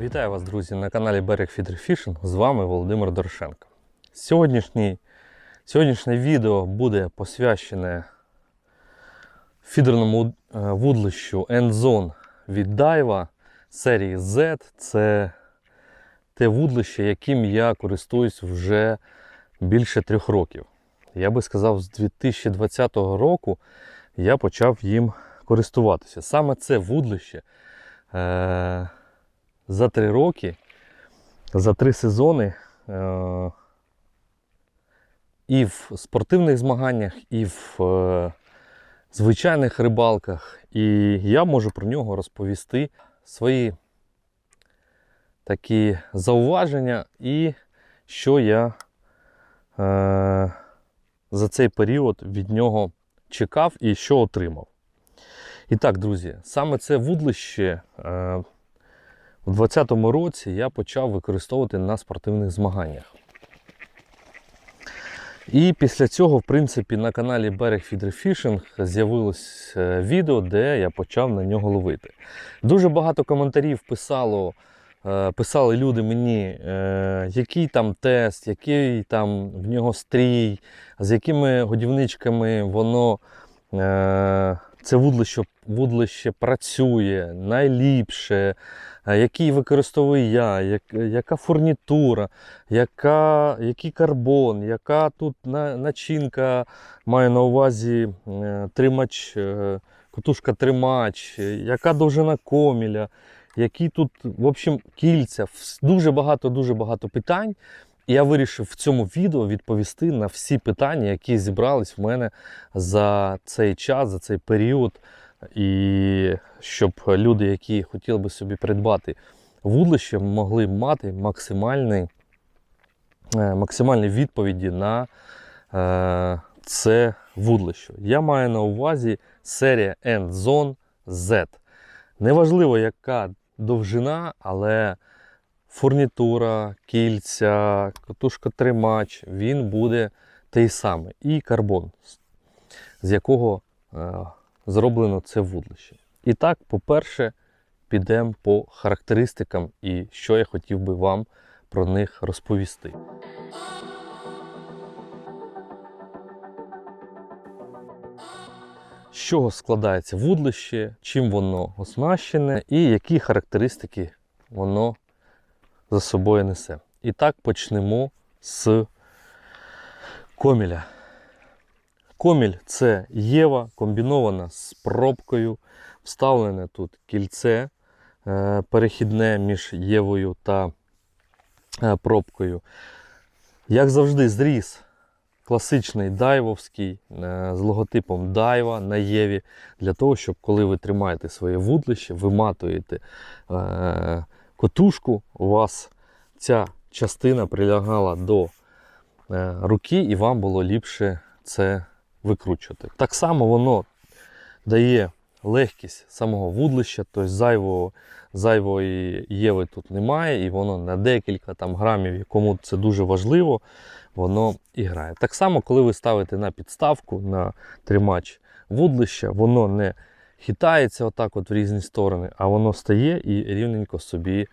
Вітаю вас, друзі, на каналі Берег Фідер Фішинг. З вами Володимир Дорошенко. Сьогоднішній, сьогоднішнє відео буде посвящене фідерному е, вудлищу Endzone від Daiwa серії Z. Це те вудлище, яким я користуюсь вже більше трьох років. Я би сказав, з 2020 року я почав їм користуватися. Саме це вудлище. Е- за три роки, за три сезони е- і в спортивних змаганнях, і в е- звичайних рибалках. І я можу про нього розповісти свої такі зауваження і що я е- за цей період від нього чекав і що отримав. І так, друзі, саме це вудлище. У 2020 році я почав використовувати на спортивних змаганнях. І після цього, в принципі, на каналі Берег Фідерфішинг з'явилось е, відео, де я почав на нього ловити. Дуже багато коментарів писало, е, писали люди мені, е, який там тест, який там в нього стрій, з якими годівничками воно це вудлище, вудлище працює найліпше, який використовую я, як, яка фурнітура, яка, який карбон, яка тут на, начинка маю на увазі е, тримач, е, котушка тримач, яка довжина коміля, які тут в общем, кільця. Дуже багато, дуже багато питань. Я вирішив в цьому відео відповісти на всі питання, які зібрались в мене за цей час, за цей період. І щоб люди, які хотіли би собі придбати вудлище, могли мати максимальний, е, максимальні відповіді на е, це вудлище. Я маю на увазі серія Endzone Z. Неважливо, яка довжина, але фурнітура, кільця, катушка тримач, він буде той самий. І карбон, з якого е, зроблено це вудлище. І так, по-перше, підемо по характеристикам і що я хотів би вам про них розповісти. З чого складається вудлище, чим воно оснащене і які характеристики воно за собою несе. І так почнемо з коміля. Коміль це Єва, комбінована з пробкою. Вставлене тут кільце е, перехідне між Євою та е, пробкою. Як завжди, зріз класичний дайвовський е, з логотипом Дайва на Єві, для того, щоб коли ви тримаєте своє вудлище, виматуєте е, котушку, у вас ця частина прилягала до е, руки, і вам було ліпше це викручувати. Так само воно дає легкість самого вудлища, тобто зайвого, зайвої єви тут немає, і воно на декілька там грамів, кому це дуже важливо, воно і грає. Так само, коли ви ставите на підставку, на тримач вудлища, воно не хитається отак от в різні сторони, а воно стає і рівненько собі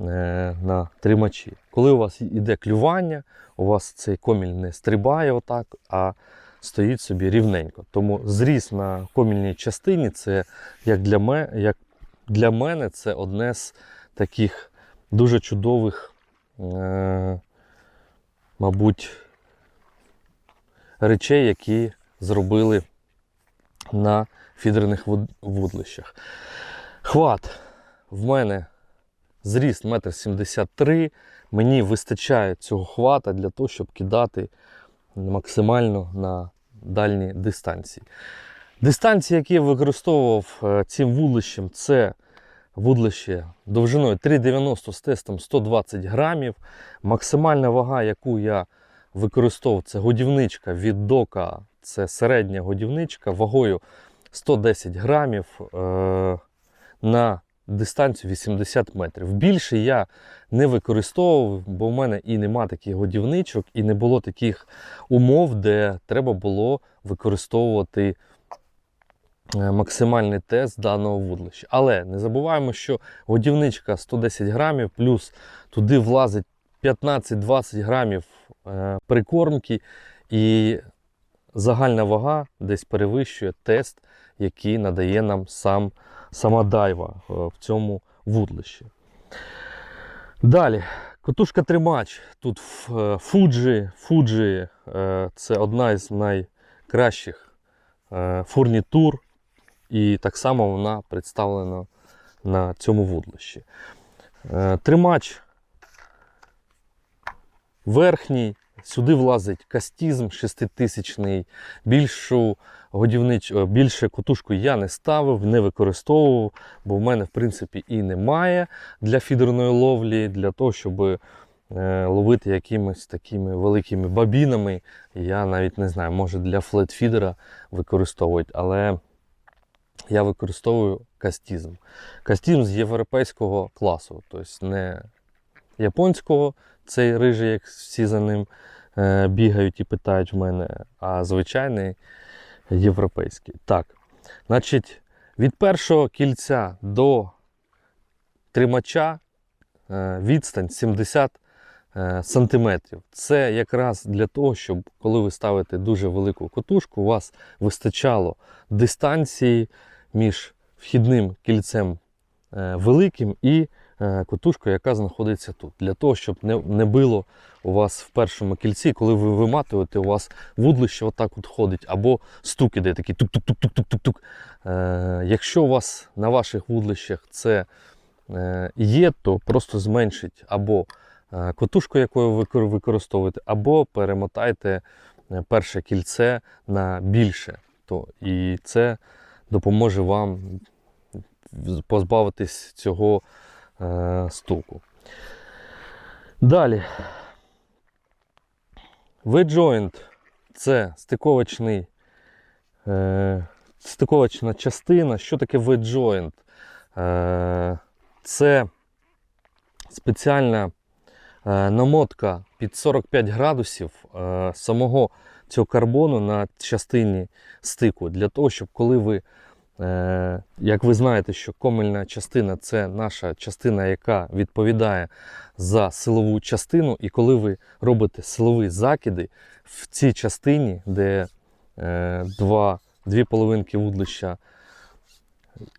е, на тримачі. Коли у вас йде клювання, у вас цей коміль не стрибає отак, а стоїть собі рівненько. Тому зріз на комільній частині це як для мене, як для мене це одне з таких дуже чудових, е, мабуть, речей, які зробили на фідерних вуд- вудлищах. Хват в мене зріст 1,73 м. Мені вистачає цього хвата для того, щоб кидати максимально на дальні дистанції. Дистанції, які я використовував е, цим вудлищем, це вудлище довжиною 3,90 з тестом 120 грамів. Максимальна вага, яку я використовував, це годівничка від дока, це середня годівничка вагою 110 грамів е, на дистанцію 80 метрів. Більше я не використовував, бо в мене і нема таких годівничок, і не було таких умов, де треба було використовувати е, максимальний тест даного вудлища. Але не забуваємо, що годівничка 110 грамів, плюс туди влазить 15-20 грамів е, прикормки, і загальна вага десь перевищує тест, який надає нам сам, сама дайва е, в цьому вудлищі. Далі, котушка тримач. Тут е, Fuji, Fuji е, це одна із найкращих фурнітур, і так само вона представлена на цьому вудлищі. Тримач верхній, сюди влазить кастізм 6000 більшу годівнич... е, більше котушку я не ставив, не використовував, бо в мене в принципі і немає для фідерної ловлі, для того, щоб е, ловити якимись такими великими бабінами. Я навіть не знаю, може для флетфідера використовують, але я використовую кастізм. Кастізм з європейського класу, тобто не японського, цей рижий, як всі за ним бігають і питають в мене, а звичайний європейський. Так, значить, від першого кільця до тримача е, відстань 70 е, сантиметрів. Це якраз для того, щоб коли ви ставите дуже велику котушку, у вас вистачало дистанції між вхідним кільцем е, великим і е, яка знаходиться тут. Для того, щоб не, не било у вас в першому кільці, коли ви виматуєте, у вас вудлище отак от ходить, або стук іде такий тук-тук-тук-тук-тук-тук. Е, якщо у вас на ваших вудлищах це е, є, то просто зменшить або е, котушку, якою ви використовуєте, або перемотайте е, перше кільце на більше. То, і це допоможе вам позбавитись цього е, стуку. Далі. V-joint це стиковочний, е, стиковочна частина. Що таке V-joint? Е, це спеціальна намотка під 45 градусів самого цього карбону на частині стику, для того, щоб коли ви, як ви знаєте, що комельна частина це наша частина, яка відповідає за силову частину, і коли ви робите силові закиди в цій частині, де е, два, дві половинки вудлища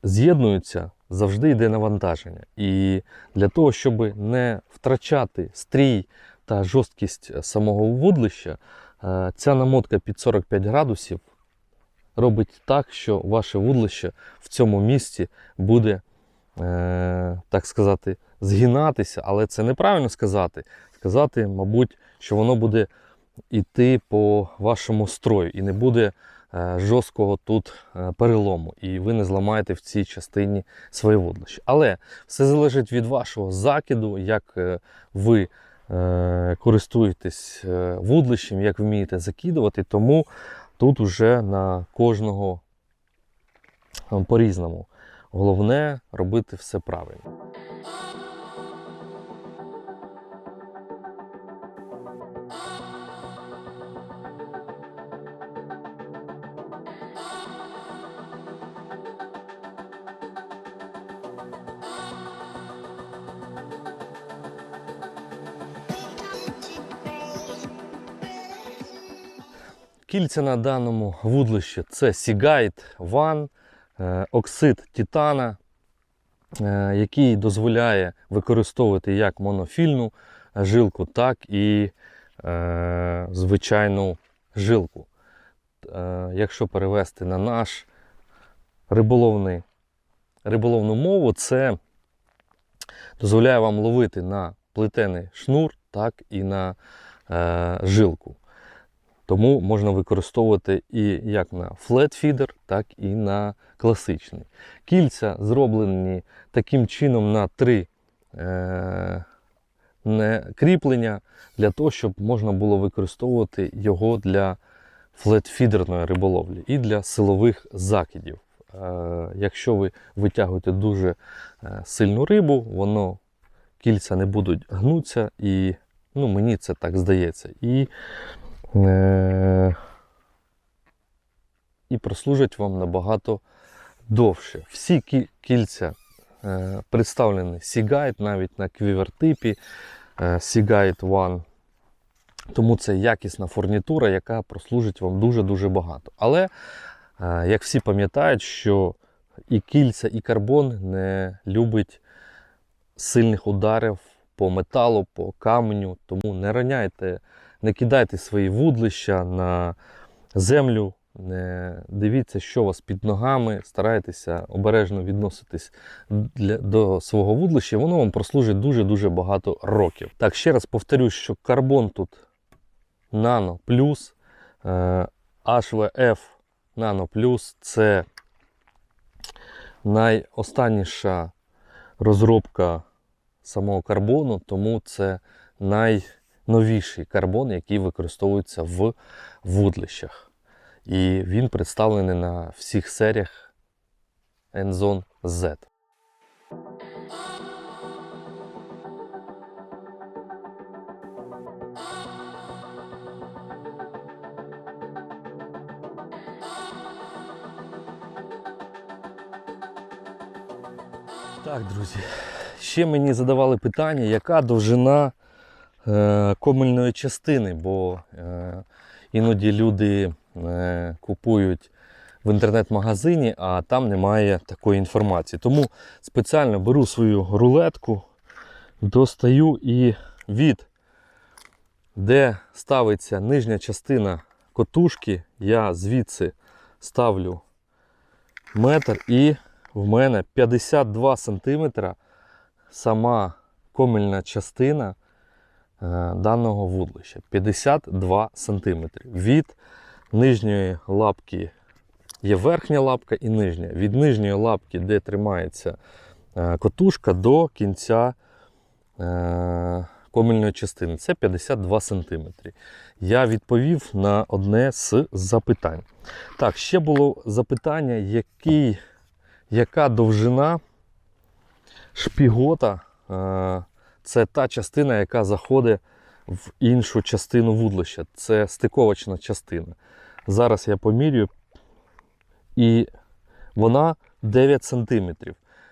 з'єднуються, завжди йде навантаження. І для того, щоб не втрачати стрій та жорсткість самого вудлища, е, ця намотка під 45 градусів робить так, що ваше вудлище в цьому місці буде, е, так сказати, згинатися, але це неправильно сказати. Сказати, мабуть, що воно буде йти по вашому строю і не буде е, жорсткого тут е, перелому, і ви не зламаєте в цій частині своє вудлище. Але все залежить від вашого закиду, як е, ви е, користуєтесь е, вудлищем, як вмієте закидувати, тому тут уже на кожного е, по-різному. Головне робити все правильно. Кільця на даному вудлищі це Seagate One, е, оксид титана, е, який дозволяє використовувати як монофільну жилку, так і е, звичайну жилку. Якщо перевести на наш риболовний, риболовну мову, це дозволяє вам ловити на плетений шнур, так і на е, жилку. Тому можна використовувати і як на флетфідер, так і на класичний. Кільця зроблені таким чином на три е, кріплення для того, щоб можна було використовувати його для флетфідерної риболовлі і для силових закидів. Е, якщо ви витягуєте дуже е, сильну рибу, воно кільця не будуть гнутися, і ну, мені це так здається. І, і прослужать вам набагато довше. Всі кільця е, представлені Seagate, навіть на квівертипі е, Seagate One. Тому це якісна фурнітура, яка прослужить вам дуже-дуже багато. Але, е, як всі пам'ятають, що і кільця, і карбон не любить сильних ударів по металу, по каменю. Тому не раняйте, не кидайте свої вудлища на землю, не дивіться, що у вас під ногами, старайтеся обережно відноситись для, до свого вудлища, воно вам прослужить дуже-дуже багато років. Так, ще раз повторюсь, що карбон тут Nano Plus, е, HVF Nano Plus це найостанніша розробка самого карбону, тому це найновіший карбон, який використовується в вудлищах. І він представлений на всіх серіях Enzone Z. Так, друзі. Ще мені задавали питання, яка довжина комельної частини, бо е, іноді люди е, купують в інтернет-магазині, а там немає такої інформації. Тому спеціально беру свою рулетку, достаю і від, де ставиться нижня частина котушки, я звідси ставлю метр і в мене 52 см сама комельна частина е, даного вудлища. 52 см. Від нижньої лапки є верхня лапка і нижня. Від нижньої лапки, де тримається е, котушка, до кінця е, комельної частини. Це 52 см. Я відповів на одне з запитань. Так, ще було запитання, який, яка довжина шпігота. Це та частина, яка заходить в іншу частину вудлища. Це стиковочна частина. Зараз я помірюю, і вона 9 см.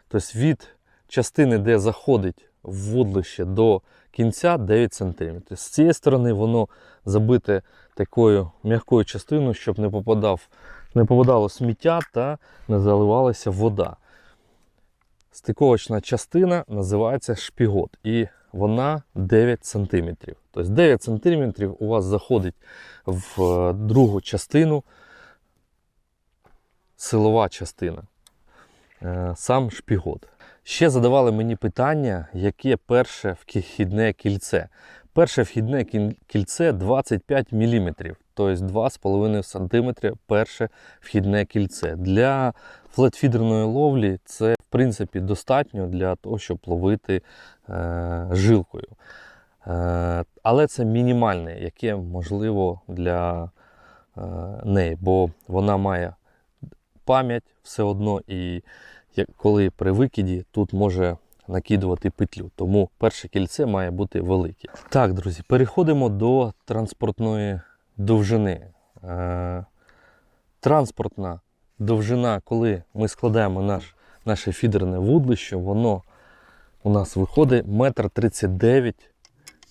Тобто від частини, де заходить вудлище до кінця 9 см. З цієї сторони воно забите такою м'якою частиною, щоб не попадав, не попадало сміття та не заливалася вода. Стиковочна частина називається шпігот, і вона 9 см. Тобто 9 см у вас заходить в е, другу частину силова частина, е, сам шпігот. Ще задавали мені питання, яке перше вхідне кільце. Перше вхідне кільце 25 мм, тобто 2,5 см перше вхідне кільце. Для флетфідерної ловлі це принципі достатньо для того, щоб ловити е, жилкою. Е, але це мінімальне, яке можливо для е, неї, бо вона має пам'ять все одно, і коли при викиді тут може накидувати петлю. Тому перше кільце має бути велике. Так, друзі, переходимо до транспортної довжини. Е, транспортна довжина, коли ми складаємо наш, наше фідерне вудлище, воно у нас виходить 1,39 м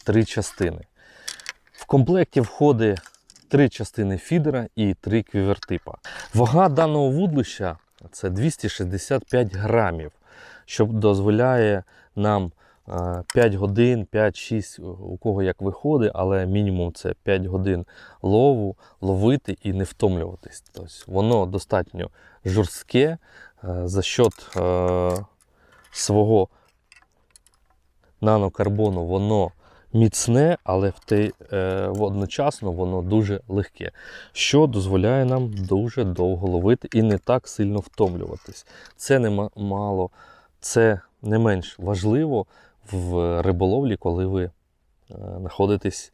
три частини. В комплекті входить три частини фідера і три квівертипа. Вага даного вудлища це 265 грамів, що дозволяє нам е, 5 годин, 5-6, у кого як виходить, але мінімум це 5 годин лову, ловити і не втомлюватись. Тобто воно достатньо жорстке е, за счет е, свого нанокарбону, воно міцне, але е, воно дуже легке, що дозволяє нам дуже довго ловити і не так сильно втомлюватись. Це не мало, це не менш важливо в риболовлі, коли ви е, знаходитесь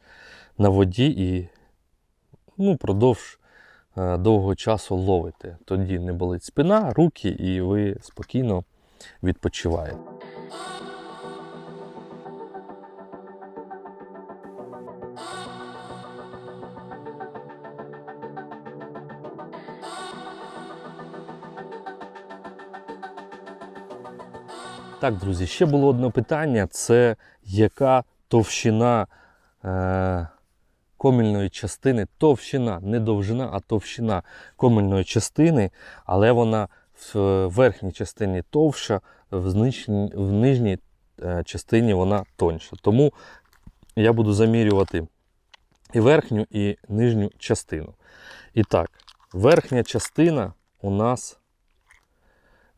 на воді і ну, продовж е, довгого часу ловите. Тоді не болить спина, руки, і ви спокійно відпочиваєте. Так, друзі, ще було одне питання: це яка товщина е, комільної частини, товщина, не довжина, а товщина комільної частини, але вона в е, верхній частині товща, в, нижній, в нижній е, частині вона тоньша. Тому я буду замірювати і верхню, і нижню частину. І так, верхня частина у нас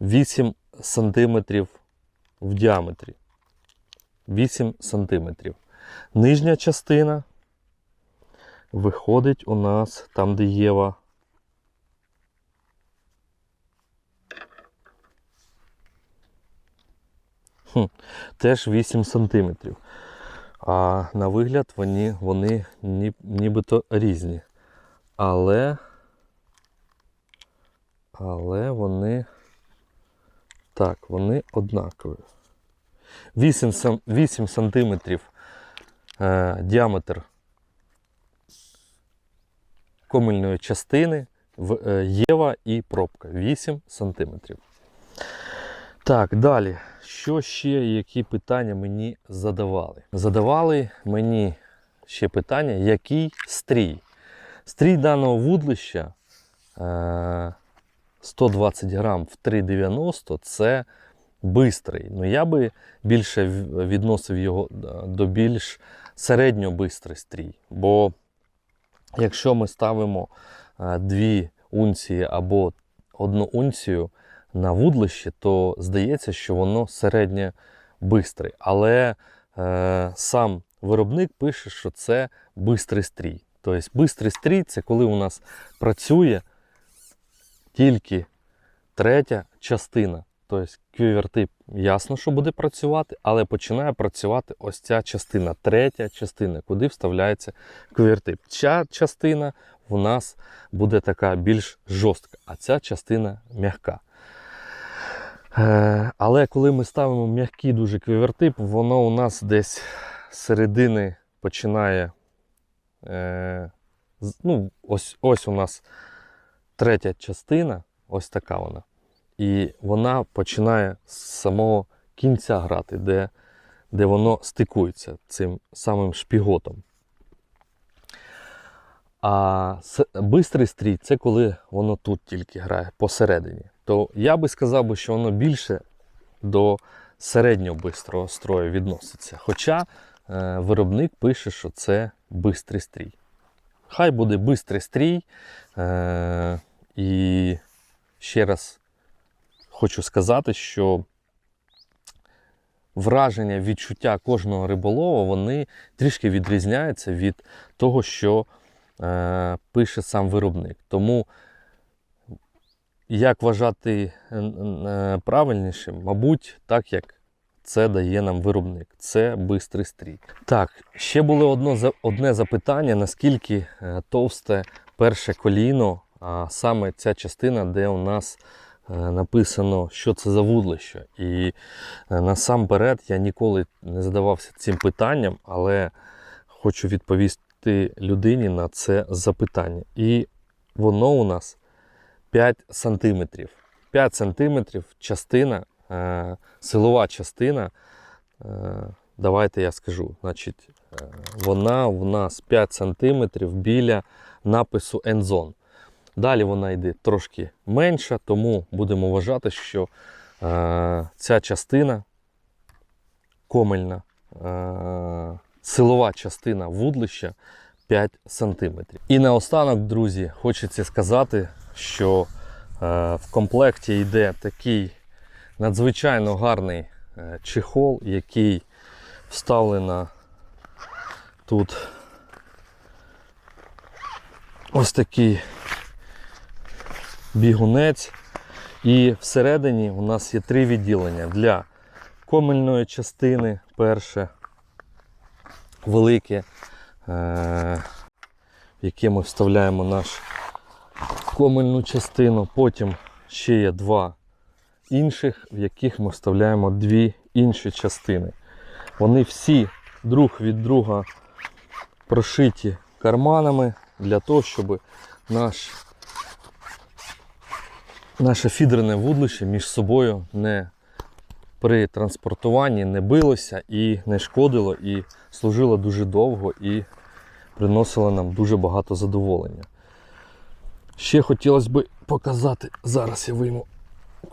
8 сантиметрів в діаметрі. 8 сантиметрів. Нижня частина виходить у нас там, де Єва. Хм, теж 8 сантиметрів. А на вигляд вони, вони ні, нібито різні. Але, але вони так, вони однакові. 8, сам- 8 сантиметрів е, діаметр комильної частини в е, Єва і пробка. 8 сантиметрів. Так, далі. Що ще, які питання мені задавали? Задавали мені ще питання, який стрій. Стрій даного вудлища е, 120 грам в 3,90 це бистрий. Ну я би більше відносив його е, до більш середньо-бистрий стрій. Бо якщо ми ставимо е, дві унції або одну унцію на вудлище, то здається, що воно середньо бистрий. Але е, сам виробник пише, що це бистрий стрій. Тобто бистрий стрій це коли у нас працює тільки третя частина. Тобто квівертип ясно, що буде працювати, але починає працювати ось ця частина, третя частина, куди вставляється квівертип. Ця частина в нас буде така більш жорстка, а ця частина м'яка. Е, але коли ми ставимо м'який дуже квівертип, воно у нас десь з середини починає. Е, ну, ось, ось у нас третя частина, ось така вона. І вона починає з самого кінця грати, де, де воно стикується цим самим шпіготом. А бистрий стрій це коли воно тут тільки грає посередині. То я би сказав, що воно більше до середньо бистрого строю відноситься. Хоча е, виробник пише, що це бистрий стрій. Хай буде бистрий стрій. Е, і ще раз хочу сказати, що враження, відчуття кожного риболова вони трішки відрізняються від того, що е, пише сам виробник. Тому як вважати е, е, правильнішим, мабуть, так як це дає нам виробник. Це бистрий стрій. Так, ще було одно, одне запитання: наскільки е, товсте перше коліно, а саме ця частина, де у нас написано, що це за вудлище. І е, насамперед я ніколи не задавався цим питанням, але хочу відповісти людині на це запитання. І воно у нас 5 сантиметрів. 5 сантиметрів частина, е, силова частина. Е, давайте я скажу. Значить, е, вона в нас 5 сантиметрів біля напису Enzone. Далі вона йде трошки менша, тому будемо вважати, що е, ця частина комельна, е, силова частина вудлища 5 см. І наостанок, друзі, хочеться сказати, що е, в комплекті йде такий надзвичайно гарний е, чехол, який вставлена тут ось такий бігунець. І всередині у нас є три відділення для комельної частини, перше, велике, е- в яке ми вставляємо наш комельну частину. Потім ще є два інших, в яких ми вставляємо дві інші частини. Вони всі друг від друга прошиті карманами для того, щоб наш, наше фідерне вудлище між собою не при транспортуванні не билося і не шкодило, і служило дуже довго і приносило нам дуже багато задоволення. Ще хотілося б показати, зараз я вийму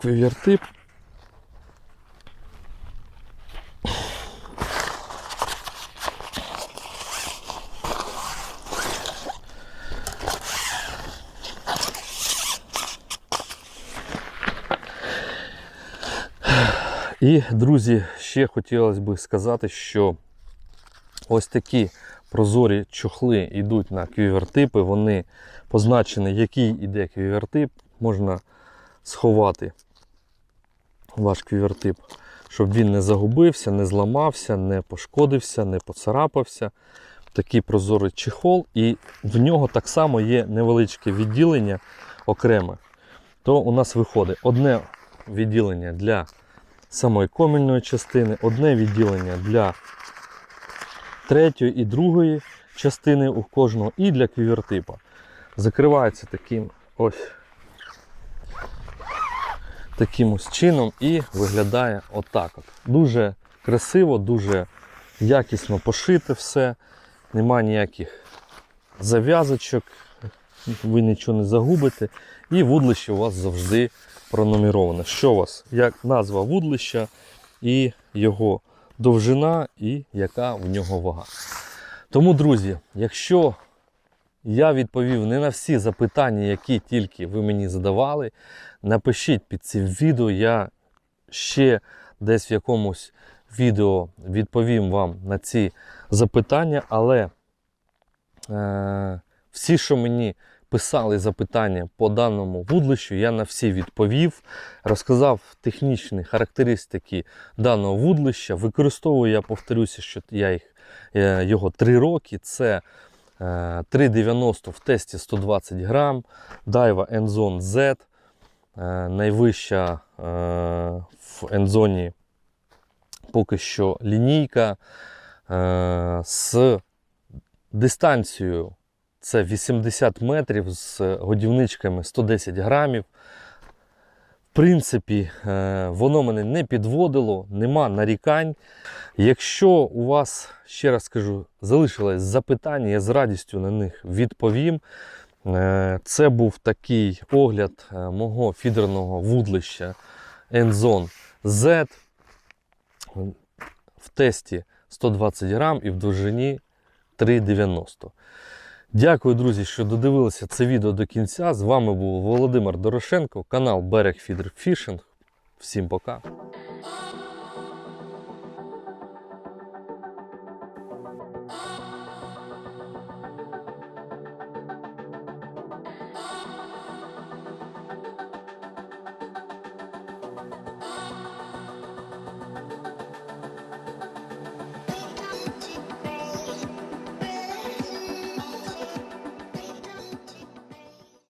квівертип. І, друзі, ще хотілося б сказати, що ось такі прозорі чохли йдуть на квівертипи, вони позначені, який іде квівертип, можна сховати ваш квівертип, щоб він не загубився, не зламався, не пошкодився, не поцарапався. Такий прозорий чехол, і в нього так само є невеличке відділення окреме. То у нас виходить одне відділення для самої комельної частини, одне відділення для третьої і другої частини у кожного, і для квівертипа. Закривається таким ось таким ось чином і виглядає отак. От. Дуже красиво, дуже якісно пошите все, нема ніяких зав'язочок, ви нічого не загубите. І вудлище у вас завжди пронумероване. Що у вас? Як назва вудлища і його довжина, і яка в нього вага. Тому, друзі, якщо я відповів не на всі запитання, які тільки ви мені задавали, напишіть під цим відео. Я ще десь в якомусь відео відповім вам на ці запитання, але е, всі, що мені писали запитання по даному вудлищу, я на всі відповів, розказав технічні характеристики даного вудлища. Використовую, я повторюся, що я їх, е, його 3 роки. Це е, 3,90 в тесті 120 грам, Daiwa Enzone Z, е, найвища е, в Enzone поки що лінійка е, з дистанцією це 80 метрів з годівничками 110 грамів. В принципі, е, воно мене не підводило, нема нарікань. Якщо у вас, ще раз скажу, залишилось запитання, я з радістю на них відповім. Е, Це був такий огляд е, мого фідерного вудлища Enzone Z в тесті 120 грам і в довжині 3,90. Дякую, друзі, що додивилися це відео до кінця. З вами був Володимир Дорошенко, канал Берег Фідер Фішинг. Всім пока.